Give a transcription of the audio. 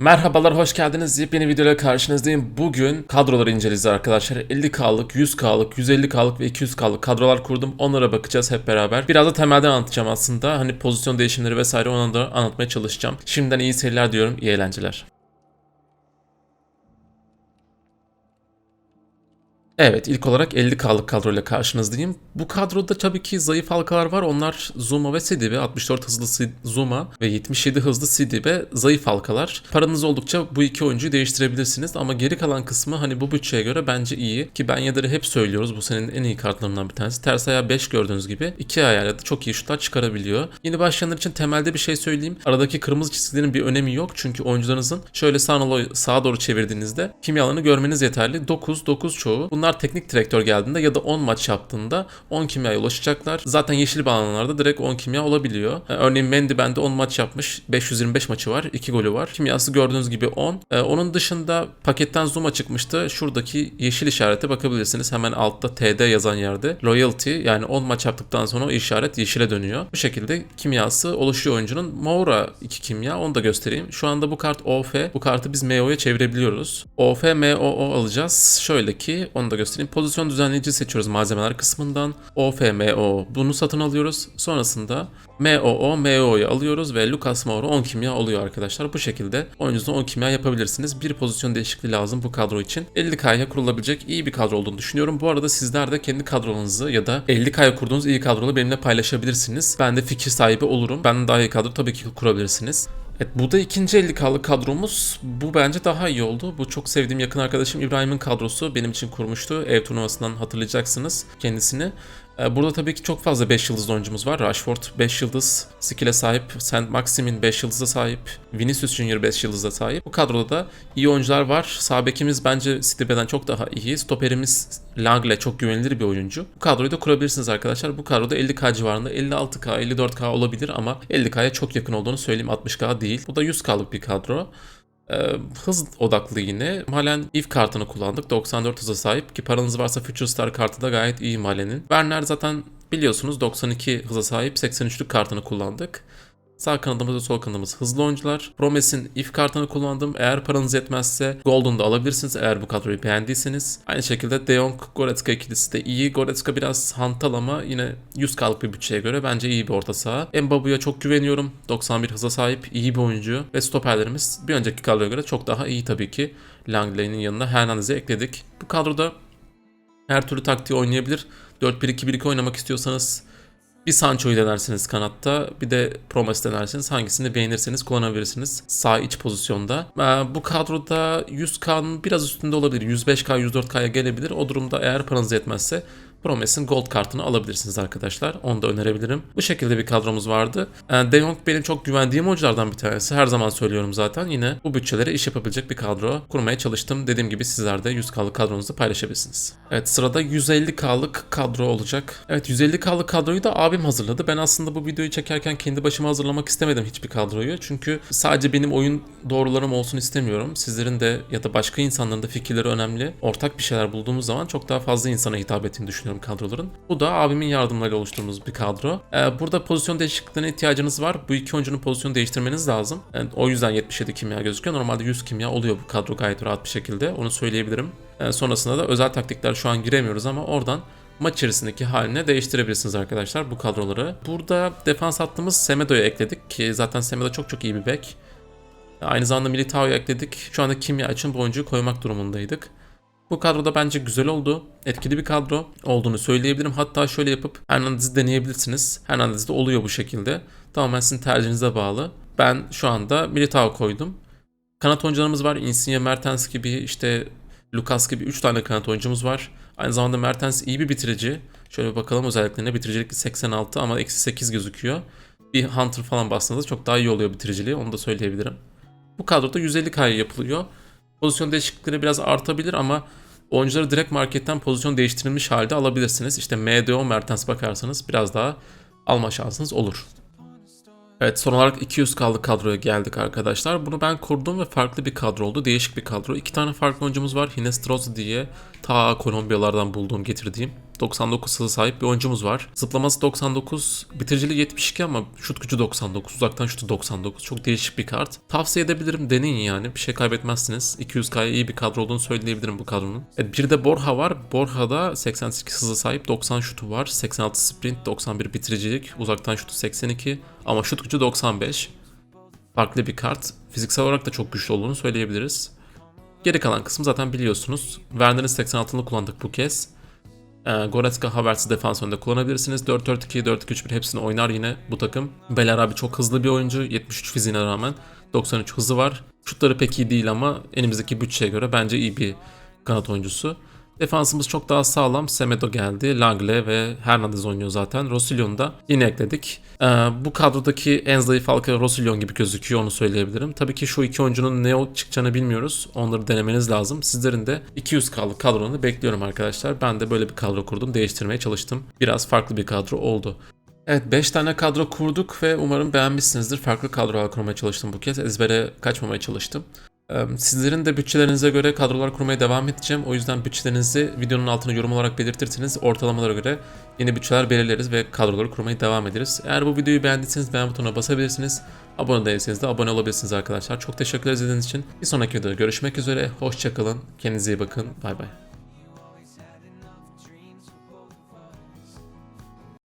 Merhabalar, hoş geldiniz. Yepyeni videoyla karşınızdayım. Bugün kadroları inceleyeceğiz arkadaşlar. 50K'lık, 100K'lık, 150K'lık ve 200K'lık kadrolar kurdum. Onlara bakacağız hep beraber. Biraz da temelden anlatacağım aslında. Hani pozisyon değişimleri vesaire onu da anlatmaya çalışacağım. Şimdiden iyi seyirler diyorum. İyi eğlenceler. Evet ilk olarak 50K'lık kadroyla karşınızdayım. Bu kadroda tabii ki zayıf halkalar var. Onlar Zuma ve Sidibe. 64 hızlı Zuma ve 77 hızlı Sidibe zayıf halkalar. Paranız oldukça bu iki oyuncuyu değiştirebilirsiniz. Ama geri kalan kısmı hani bu bütçeye göre bence iyi. Ki ben Yadar'ı hep söylüyoruz. Bu senin en iyi kartlarından bir tanesi. Ters ayağı 5 gördüğünüz gibi. 2 ayağıyla da çok iyi şutlar çıkarabiliyor. Yeni başlayanlar için temelde bir şey söyleyeyim. Aradaki kırmızı çizgilerin bir önemi yok. Çünkü oyuncularınızın şöyle sağa doğru çevirdiğinizde kimyalarını görmeniz yeterli. 9, 9 çoğu. Bunlar teknik direktör geldiğinde ya da 10 maç yaptığında 10 kimyaya ulaşacaklar. Zaten yeşil bağlananlarda direkt 10 kimya olabiliyor. Ee, Örneğin Mendy bende 10 maç yapmış. 525 maçı var. 2 golü var. Kimyası gördüğünüz gibi 10. Ee, Onun dışında paketten Zuma çıkmıştı. Şuradaki yeşil işarete bakabilirsiniz. Hemen altta TD yazan yerde. Loyalty yani 10 maç yaptıktan sonra o işaret yeşile dönüyor. Bu şekilde kimyası oluşuyor oyuncunun. Moura 2 kimya onu da göstereyim. Şu anda bu kart OF. Bu kartı biz MO'ya çevirebiliyoruz. OF MOO alacağız. Şöyle ki onu da göstereyim. Pozisyon düzenleyici seçiyoruz malzemeler kısmından. OF MO bunu satın alıyoruz. Sonrasında MOO MO'yu alıyoruz ve Lucas Moura 10 kimya oluyor arkadaşlar. Bu şekilde oyuncunuzda 10 kimya yapabilirsiniz. Bir pozisyon değişikliği lazım bu kadro için. 50K'ya kurulabilecek iyi bir kadro olduğunu düşünüyorum. Bu arada sizler de kendi kadrolarınızı ya da 50K'ya kurduğunuz iyi kadroları benimle paylaşabilirsiniz. Ben de fikir sahibi olurum. Benden daha iyi kadro tabii ki kurabilirsiniz. Evet bu da ikinci 50K'lık kadromuz. Bu bence daha iyi oldu. Bu çok sevdiğim yakın arkadaşım İbrahim'in kadrosu benim için kurmuştu. Ev turnuvasından hatırlayacaksınız kendisini. Ee, Burada tabii ki çok fazla 5 yıldız oyuncumuz var. Rashford 5 yıldız skill'e sahip. Saint Maximin 5 yıldıza sahip. Vinicius Junior 5 yıldıza sahip. Bu kadroda da iyi oyuncular var. Sağ bekimiz bence Stipe'den çok daha iyi. Stoperimiz Langle çok güvenilir bir oyuncu. Bu kadroyu da kurabilirsiniz arkadaşlar. Bu kadroda 50k civarında 56k, 54k olabilir ama 50k'ya çok yakın olduğunu söyleyeyim 60k değil. Bu da 100k'lık bir kadro. Ee, hız odaklı yine. Halen if kartını kullandık. 94 hıza sahip ki paranız varsa Future Star kartı da gayet iyi Malen'in. Werner zaten biliyorsunuz 92 hıza sahip 83'lük kartını kullandık. Sağ kanadımız ve sol kanadımız hızlı oyuncular. Promes'in if kartını kullandım. Eğer paranız yetmezse Golden da alabilirsiniz eğer bu kadroyu beğendiyseniz. Aynı şekilde De Jong, Goretzka ikilisi de iyi. Goretzka biraz hantal ama yine 100k'lık bir bütçeye göre bence iyi bir orta saha. Mbabu'ya çok güveniyorum. 91 hıza sahip iyi bir oyuncu. Ve stoperlerimiz bir önceki kadroya göre çok daha iyi tabii ki. Langley'nin yanına Hernandez'i ekledik. Bu kadroda her türlü taktiği oynayabilir. 4-1-2-1-2 oynamak istiyorsanız bir Sancho'yu denersiniz kanatta, bir de Promes denersiniz. Hangisini beğenirseniz kullanabilirsiniz sağ iç pozisyonda. Ee, Bu kadroda 100K'nın biraz üstünde olabilir. 105K, 104K'ya gelebilir. O durumda eğer paranız yetmezse Promes'in Gold kartını alabilirsiniz arkadaşlar. Onu da önerebilirim. Bu şekilde bir kadromuz vardı. Ee, De Jong benim çok güvendiğim oyunculardan bir tanesi. Her zaman söylüyorum zaten. Yine bu bütçelere iş yapabilecek bir kadro kurmaya çalıştım. Dediğim gibi sizler de 100K'lık kadronuzu paylaşabilirsiniz. Evet sırada 150K'lık kadro olacak. Evet 150K'lık kadroyu da abim hazırladı. Ben aslında bu videoyu çekerken kendi başıma hazırlamak istemedim hiçbir kadroyu. Çünkü sadece benim oyun doğrularım olsun istemiyorum. Sizlerin de ya da başka insanların da fikirleri önemli. Ortak bir şeyler bulduğumuz zaman çok daha fazla insana hitap ettiğini düşünüyorum kadroların. Bu da abimin yardımlarıyla oluşturduğumuz bir kadro. Ee, burada pozisyon değişikliklerine ihtiyacınız var. Bu iki oyuncunun pozisyonu değiştirmeniz lazım. Yani o yüzden 77 kimya gözüküyor. Normalde 100 kimya oluyor bu kadro gayet rahat bir şekilde. Onu söyleyebilirim. Ee, sonrasında da özel taktikler şu an giremiyoruz ama oradan maç içerisindeki haline değiştirebilirsiniz arkadaşlar bu kadroları. Burada defans hattımız Semedo'ya ekledik ki zaten Semedo çok çok iyi bir bek. Aynı zamanda Militao'yu ekledik. Şu anda kimya için bu oyuncuyu koymak durumundaydık. Bu kadroda bence güzel oldu. Etkili bir kadro olduğunu söyleyebilirim. Hatta şöyle yapıp Hernandez'i deneyebilirsiniz. Hernandez de oluyor bu şekilde. Tamamen sizin tercihinize bağlı. Ben şu anda Militao koydum. Kanat oyuncularımız var. Insigne, Mertens gibi işte Lucas gibi 3 tane kanat oyuncumuz var. Aynı zamanda Mertens iyi bir bitirici. Şöyle bir bakalım özelliklerine. Bitiricilik 86 ama eksi 8 gözüküyor. Bir Hunter falan bastığınızda çok daha iyi oluyor bitiriciliği. Onu da söyleyebilirim. Bu kadroda 150 K'ya yapılıyor. Pozisyon değişiklikleri biraz artabilir ama oyuncuları direkt marketten pozisyon değiştirilmiş halde alabilirsiniz. İşte MDO Mertens bakarsanız biraz daha alma şansınız olur. Evet son olarak 200K'lık kadroya geldik arkadaşlar. Bunu ben kurdum ve farklı bir kadro oldu. Değişik bir kadro. İki tane farklı oyuncumuz var. Hinestroz diye ta Kolombiyalardan bulduğum getirdiğim. 99 hızı sahip bir oyuncumuz var. Zıplaması 99, bitiriciliği 72 ama şut gücü 99, uzaktan şutu 99. Çok değişik bir kart. Tavsiye edebilirim deneyin yani. Bir şey kaybetmezsiniz. 200K'ya iyi bir kadro olduğunu söyleyebilirim bu kadronun. Evet, bir de Borha var. Borha'da 88 hızı sahip, 90 şutu var. 86 sprint, 91 bitiricilik, uzaktan şutu 82 ama şut gücü 95. Farklı bir kart. Fiziksel olarak da çok güçlü olduğunu söyleyebiliriz. Geri kalan kısmı zaten biliyorsunuz. Werner'in 86'ını kullandık bu kez. E, Goretzka Havertz'i defans kullanabilirsiniz. 4-4-2, 4-2-3-1 hepsini oynar yine bu takım. Belarabi çok hızlı bir oyuncu. 73 fiziğine rağmen 93 hızı var. Şutları pek iyi değil ama elimizdeki bütçeye göre bence iyi bir kanat oyuncusu. Defansımız çok daha sağlam. Semedo geldi. Langle ve Hernandez oynuyor zaten. Rosillon'u da yine ekledik. Ee, bu kadrodaki en zayıf halka Rosillon gibi gözüküyor onu söyleyebilirim. Tabii ki şu iki oyuncunun ne çıkacağını bilmiyoruz. Onları denemeniz lazım. Sizlerin de 200K'lık kadronu bekliyorum arkadaşlar. Ben de böyle bir kadro kurdum. Değiştirmeye çalıştım. Biraz farklı bir kadro oldu. Evet 5 tane kadro kurduk ve umarım beğenmişsinizdir. Farklı kadrolar kurmaya çalıştım bu kez. Ezbere kaçmamaya çalıştım. Sizlerin de bütçelerinize göre kadrolar kurmaya devam edeceğim. O yüzden bütçelerinizi videonun altına yorum olarak belirtirseniz ortalamalara göre yeni bütçeler belirleriz ve kadroları kurmaya devam ederiz. Eğer bu videoyu beğendiyseniz beğen butonuna basabilirsiniz. Abone değilseniz de abone olabilirsiniz arkadaşlar. Çok teşekkür izlediğiniz için. Bir sonraki videoda görüşmek üzere. Hoşçakalın. Kendinize iyi bakın. Bay bay.